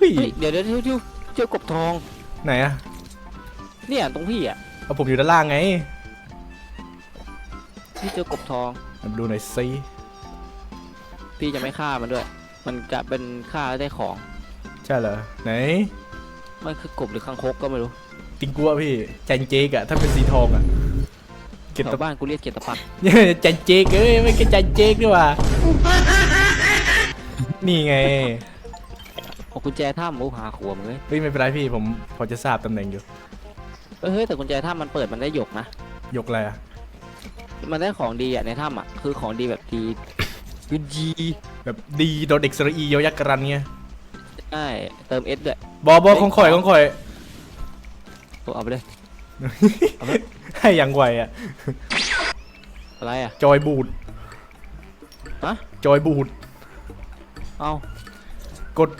ฮ้ย เฮ้ยเดี๋ยวเดี๋ยวเดี๋ยวเดี๋ยวเจอกบทอง ไหนอะเนี่ยตรงพี่อะเอาผมอยู่ด้านล่างไงพี่เจอกบทองมาดูหน่อยสิพี่จะไม่ฆ่ามันด้วย มันจะเป็นฆ่าแล้วได้ของ ใช่เหรอไหน มันคือกบหรือคังคกก็ไม่รู้ติงกัวพี่จันเจกอะถ้าเป็นสีทองอะเกตแถตะวบ้านกูเรียกเกตตะปักเนี่ยจันเจกเอ้ยไม่ใช่จันเจกดีกว่านี่ไง โอ้กุญแจถ้ำโอ้หาขวมเลยเฮ้ยไม่เป็นไรพี่ผมพอจะทราบตำแหน่งอยู่เอ้ยเฮ้ยแต่กุญแจถ้ำมันเปิดมันได้หยกนะ ยกอะไรอะมันได้ของดีอะในถ้ำอะคือของดีแบบดีคือดีแบบดีโดนเด็กสระอีเยายักษ์กรันเงี้ยใช่เติมเอสด้วย บอบอของข่อยของข่อย โอ้เอาไปเลย ให้อย่างไวอะอะไรอะ จอยบูดฮะ จอยบูดเอา กด